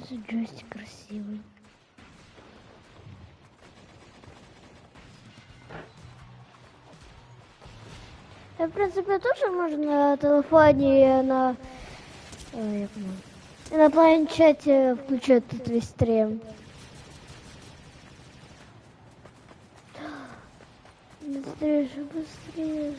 Це джойстик красивий. Та, в принципі, теж можна на телефоні і на, Ой, як воно? І на планшеті включити твій стрім. Быстріше, быстріше.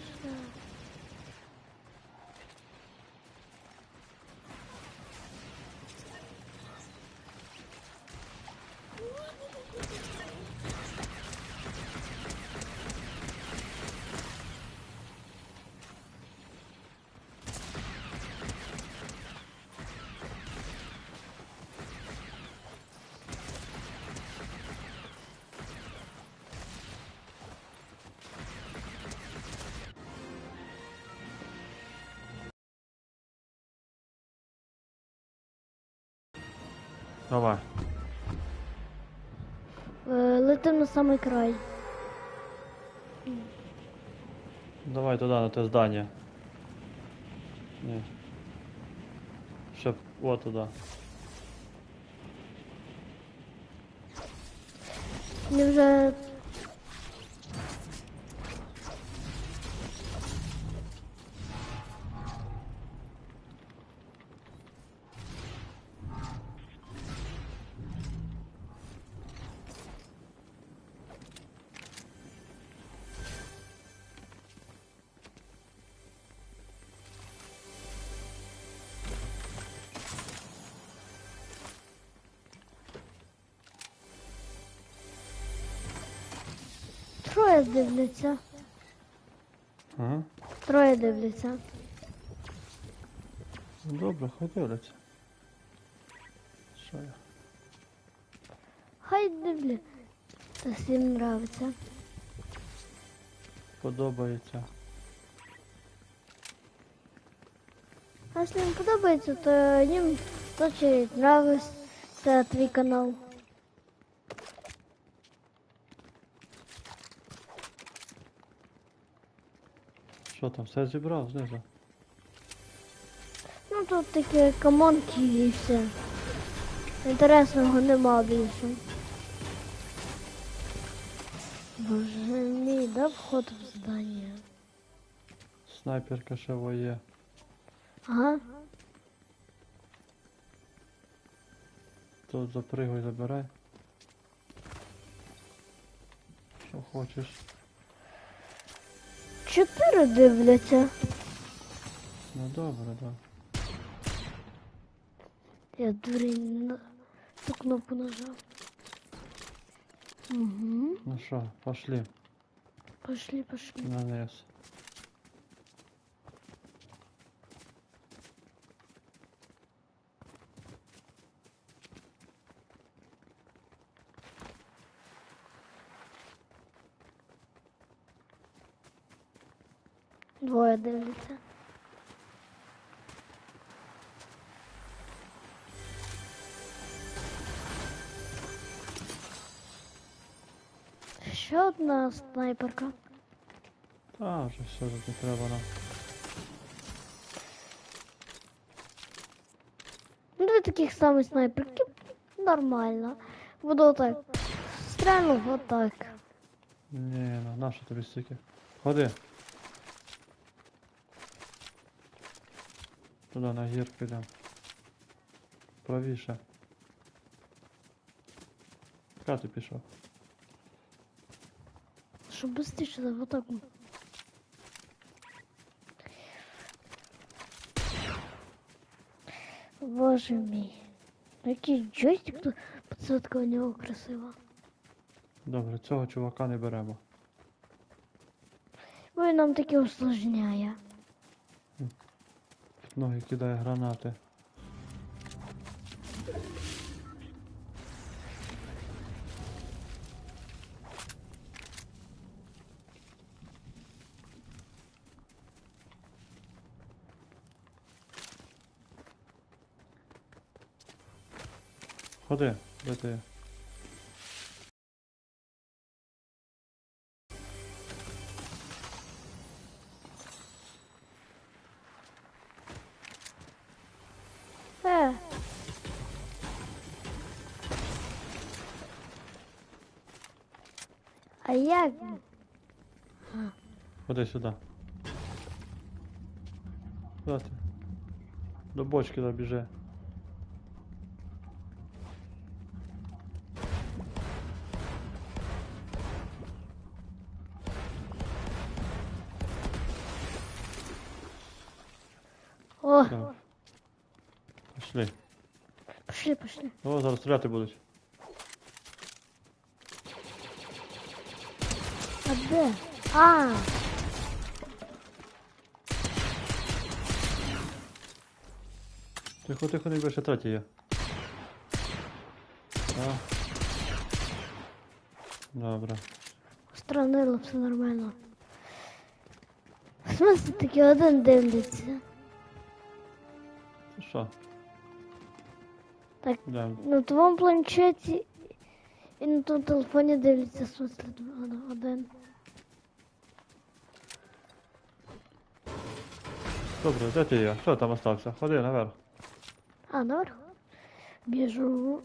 Давай. Е, Летим на самий край. Давай туди, на те здання. Ні. Щоб от туди. Мені вже троє дивляться. Ага. Троє дивляться. Ну, Добре, хай дивляться. Що я? Хай дивляться. Всім нравиться. Подобається. А якщо їм подобається, то їм точно нравиться твій канал. Що там, все зібрав знизу? Ну тут такі комонки і все. Інтересного нема більше. Боже мій, да вход в здання. Снайперка ще воє. Ага. Тут запригуй, забирай. Що хочеш. Чотири дивляться. Ну добре, да. Я дурень на ту кнопку нажав. Угу. Ну що, пошли Пошли, пошли. на низ. Двоє дивляться. Ще одна снайперка. Та вже все тут не треба нам. Ну, Дві таких самих снайперки. Нормально. Буду отак. Стрельну отак. Ні, ну нащо тобі стільки? Ходи. Туди на гір підемо. Правіше. Куди ти пішов? Щоб швидше отак. Боже мій. Який джойстик тут подсадка у нього красива. Добре, цього чувака не беремо. Він нам таки усложняє. Ноги кидає гранати. Ходи, де ти? як? Ходи сюди. Куди ти? До бочки добіжи. О, Так. Пішли. пішли, пішли. О, зараз стріляти будуть. А де? А, Тихо, тихо, не більше третій є. А. Добре. странило, все нормально. В смысле таки один дивляться? Це що? Так. Да. На твоєму планшеті і на тому телефоні дивляться, в один. Добре, де ти є? Що там остався? Ходи наверх. А, наверху? Біжу.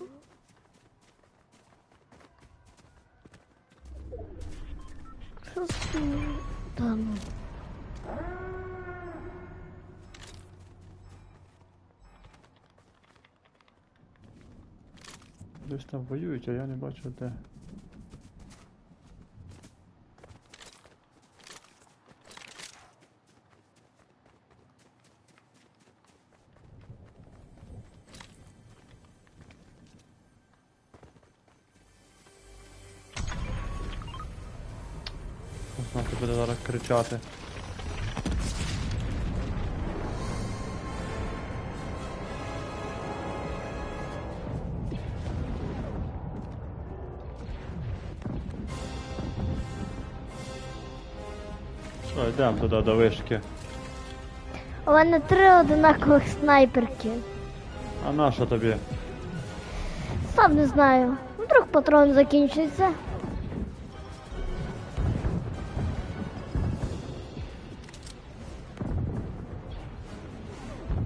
Що з? Та ну. Там воюють, а я не бачу де. Знати буде зараз кричати. Що, туди до вишки. У мене три одинакових снайперки. А на що тобі? Сам не знаю. Вдруг патрон закінчиться.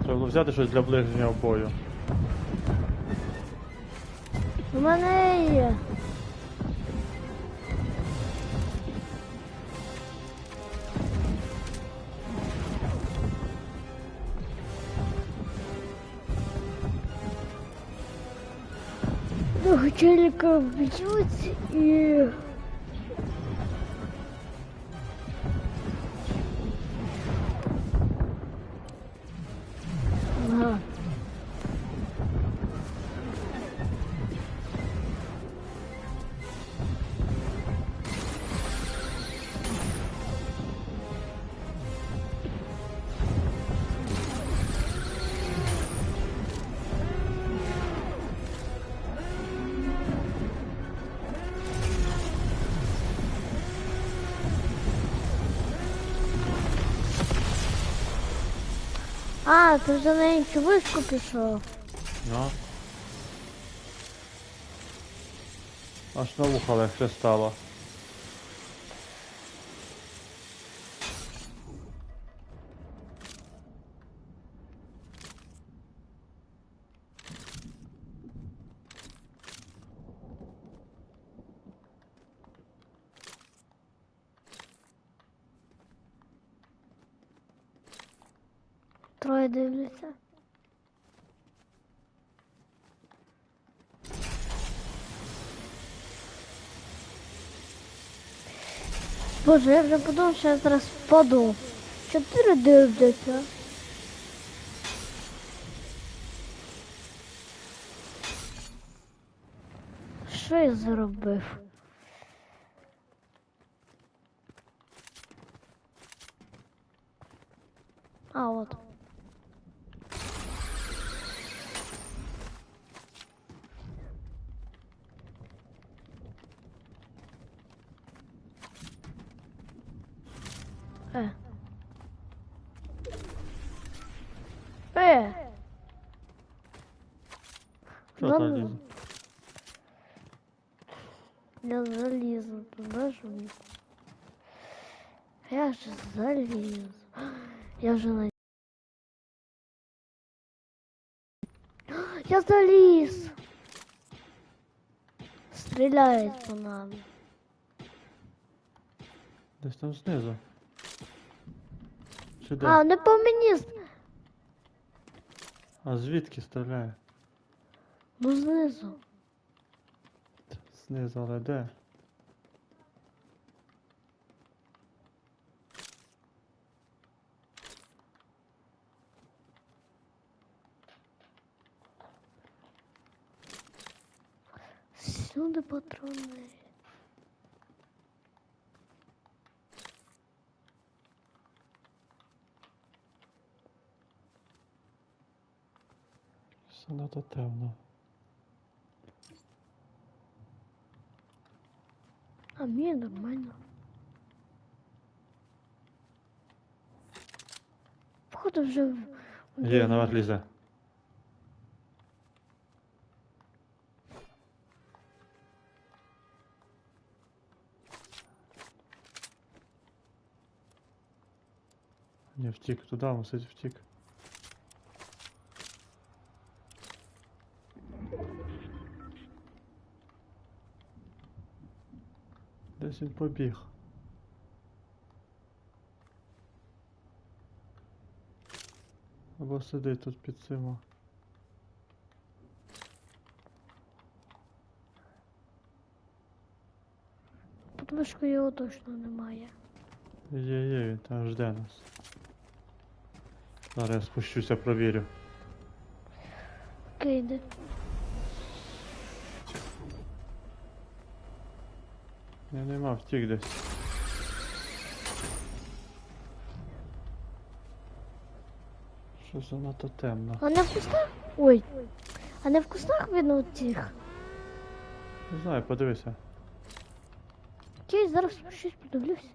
Треба було взяти щось для ближнього бою. У мене є. Двох бьют б'ють А, ти вже на іншу вишку пішов. Ну. Аж на вуха легше стало. Троє дивляться. Боже, я вже подумав, що я зараз впаду. Чотири дивляться. Що я зробив? А, от. Е. Е. Що Да там ну. лізе? Я залізу туди ж. вниз. Я ж залізу. Я вже на. Я заліз. Стріляють по нам. Десь там знизу. Де? А, не по мені. А звідки стріляє? Ну знизу. Знизу, але де? Всюди патрони. Все надто темно. А мені нормально. Походу вже. в- Є, наверх лізе. Не, втік туди, мусить втік. Він побіг. Або сидить тут під цим. Під його точно немає. Є, є, він там жде нас. Зараз я спущуся, провірю. Окей, йди. Я нема, втік десь. Що занадто темно. А не в кустах? Ой. А не в кустах видно цих. Не знаю, подивися. Окей, зараз спущусь, подивлюсь.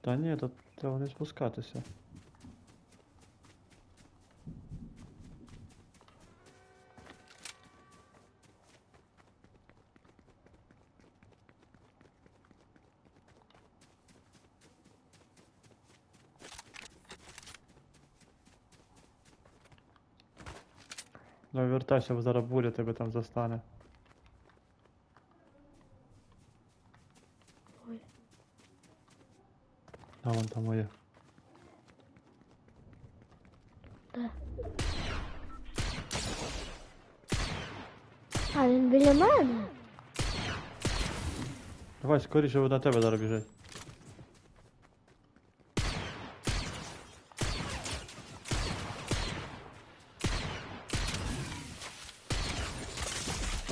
Та ні, тут треба не спускатися. Ну, вертайся, бо зараз буря тебе там застане. Ой. А вон там моє. Де? А він біля мене? Давай скоріше на тебе зараз біжить.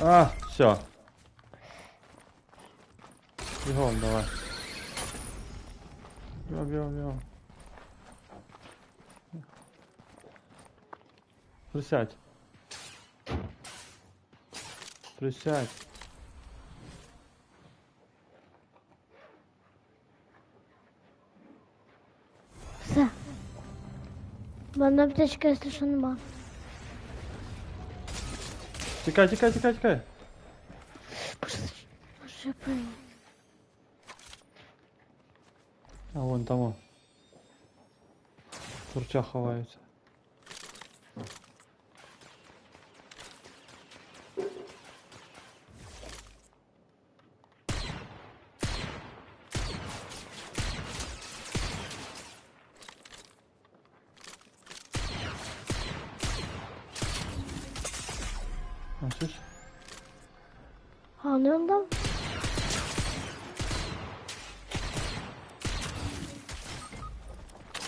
А, все. Бігом давай. Бігом, бігом, бігом. Присядь. Присядь. Все. У мене аптечка, якщо що нема. Тікай, тікай, тікай, тікай. Боже, я? А вон там. Турча ховається.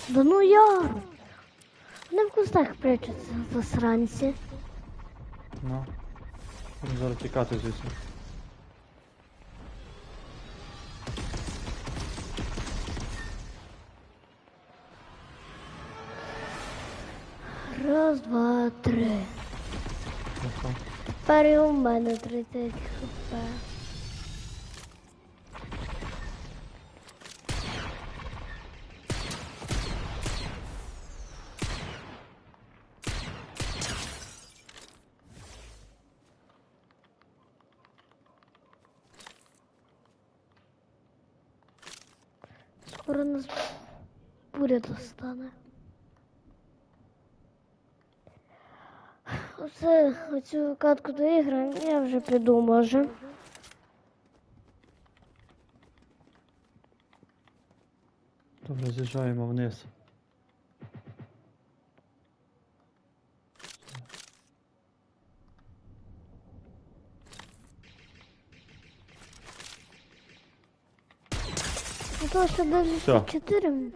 Да ну я! Вони в кустах прячуться, засранці. Ну. Будемо зараз тікати звідси. Раз, два, три. Ага. Тепер і у мене 30 хп. Скоро нас буря достане. Оце, оцю катку доіграємо, я вже піду, може. Добре, з'їжджаємо вниз. То що Всё. 94,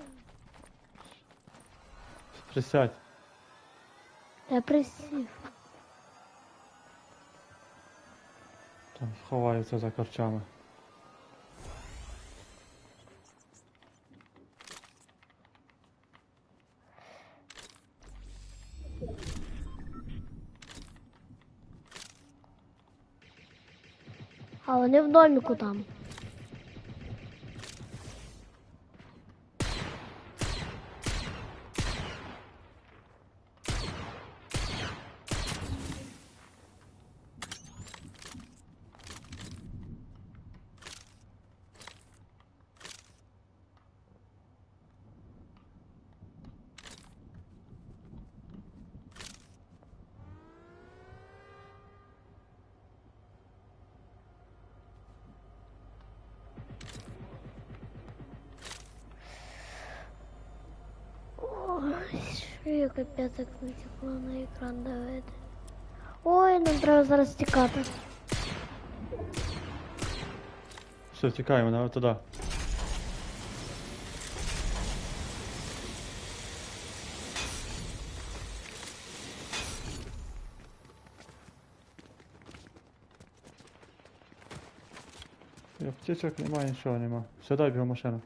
Присядь. я присів. Там ховаються за корчами. А вони в доміку там. Ой, що я капець як витекло на екран давити. Ой, нам треба зараз тікати. Все, тікаємо на туди. Я птичок немає, нічого нема. Сідай бігом в машину.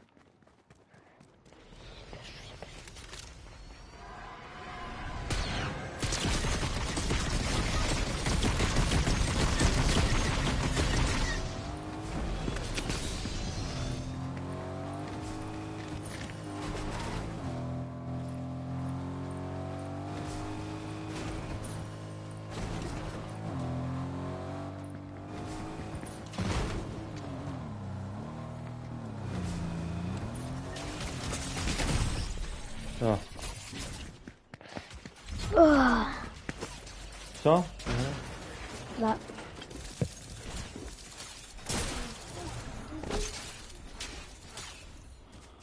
Ох, Все? да.